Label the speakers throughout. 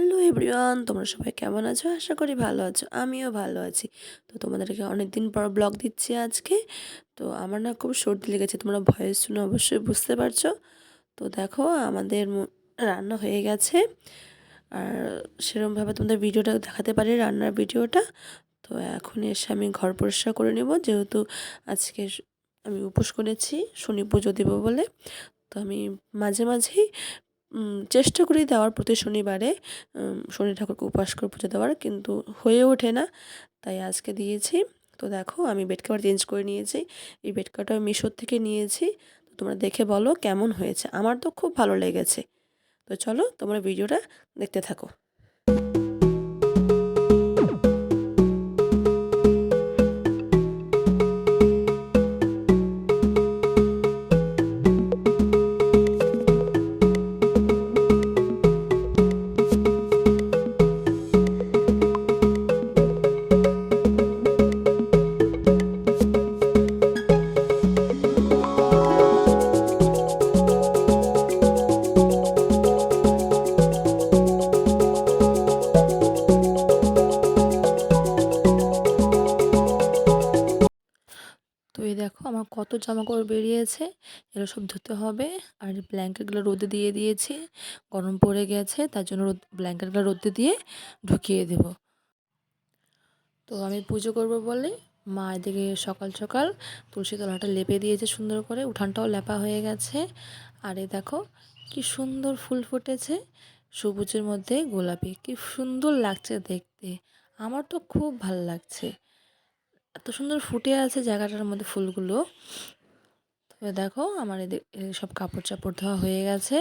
Speaker 1: Hello everyone, তোমরা সবাই কেমন আছো? আশা করি ভালো আছো, আমিও ভালো আছি। তো তোমাদেরকে অনেক দিন পর ব্লগ দিচ্ছি আজকে। তো আমার না খুব সর্দি লেগেছে, তোমরা ভয়েস শুনে অবশ্যই বুঝতে পারছ। তো দেখো, আমাদের রান্না হয়ে গেছে। আর সেরকমভাবে তোমাদের ভিডিওটা দেখাতে পারি রান্নার ভিডিওটা। তো এখন এসে আমি ঘর পরিষ্কার করে নেব, যেহেতু আজকে আমি উপোস করেছি, শনি পুজো দেবো বলে। তো আমি মাঝে মাঝেই চেষ্টা করি দেওয়ার প্রতি শনিবারে শনি ঠাকুরকে উপাস করে পুজো দেওয়ার, কিন্তু হয়ে ওঠে না। তাই আজকে দিয়েছি। তো দেখো, আমি বেড কাভার চেঞ্জ করে নিয়েছি। এই বেড কাভারটা আমি মিশোর থেকে নিয়েছি। তো তোমরা দেখে বলো কেমন হয়েছে। আমার তো খুব ভালো লেগেছে। তো চলো, তোমরা ভিডিওটা দেখতে থাকো। কত জামা কাপড় বেরিয়েছে এগুলো সব ধুতে হবে। আর ব্ল্যাঙ্কেটগুলো রোদে দিয়ে দিয়েছি, গরম পড়ে গেছে, তার জন্য রোদ, ব্ল্যাঙ্কেটগুলো রোদে দিয়ে ঢুকিয়ে দেব। তো আমি পুজো করব বলে মা এদিকে সকাল সকাল তুলসী তলাটা লেপে দিয়েছে সুন্দর করে, উঠানটাও লেপা হয়ে গেছে। আর এই দেখো, কি সুন্দর ফুল ফুটেছে, সবুজের মধ্যে গোলাপি, কি সুন্দর লাগছে দেখতে। আমার তো খুব ভালো লাগছে। এত সুন্দর ফুটে আছে জায়গাটার মধ্যে ফুলগুলো। তবে দেখো, আমার এদের সব কাপড় চাপড় ধোয়া হয়ে গেছে।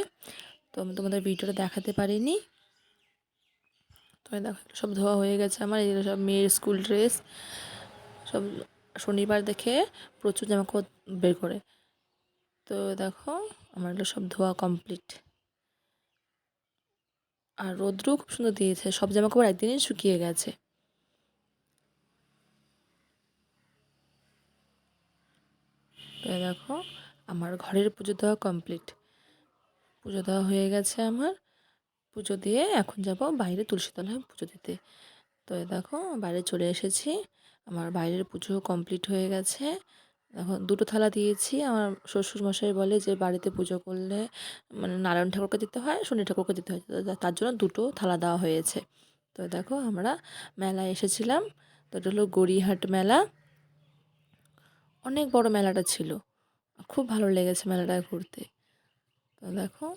Speaker 1: তো আমি তোমাদের ভিডিওটা দেখাতে পারিনি। তবে দেখো, সব ধোয়া হয়ে গেছে আমার। এগুলো সব মেয়ের স্কুল ড্রেস। সব শনিবার দেখে প্রচুর জামাকাপড় বের করে। তো দেখো, আমার এগুলো সব ধোয়া কমপ্লিট। আর রোদ্রও খুব সুন্দর দিয়েছে। সব জামাকাপড় একদিনই শুকিয়ে গেছে। তো দেখো, আমার ঘরের পুজো দেওয়া কমপ্লিট পুজো দেওয়া হয়ে গেছে আমার। পুজো দিয়ে এখন যাব বাইরে তুলসীতলায় পুজো দিতে। তো দেখো, বাইরে চলে এসেছি। আমার বাইরের পুজো কমপ্লিট হয়ে গেছে। এখন দুটো থালা দিয়েছি। আমার শ্বশুরমশাই বলে যে বাড়িতে পুজো করলে মানে নারায়ণ ঠাকুরকে দিতে হয়, শনি ঠাকুরকে দিতে হয়। তার জন্য দুটো থালা দেওয়া হয়েছে। তো দেখো, আমরা মেলায় এসেছিলাম। তো এটা হলো গড়িহাট মেলা। অনেক বড় মেলাটা ছিল। খুব ভালো লেগেছে মেলাটায় ঘুরতে। তো দেখো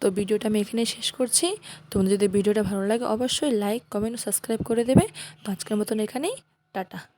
Speaker 2: তো ভিডিওটা আমি এখানেই শেষ করছি। তোমাদের যদি ভিডিওটা ভালো লাগে, অবশ্যই লাইক কমেন্ট সাবস্ক্রাইব করে দেবে। তো আজকের মতন এখানেই। টাটা।